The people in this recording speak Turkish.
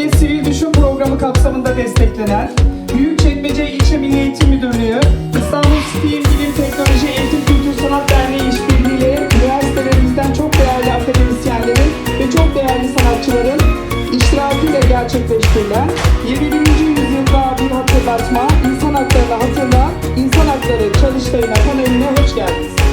Yeni Sivil Düşün Programı kapsamında desteklenen Büyükçekmece İlçe Milli Eğitim Müdürlüğü, İstanbul STEAM Bilim Teknoloji Eğitim Kültür Sanat Derneği işbirliğiyle üniversitelerimizden çok değerli akademisyenlerin ve çok değerli sanatçıların iştirakiyle gerçekleştirilen 21. yüzyılda bir hatırlatma, insan haklarını hatırla, insan hakları çalıştayına paneline hoş geldiniz.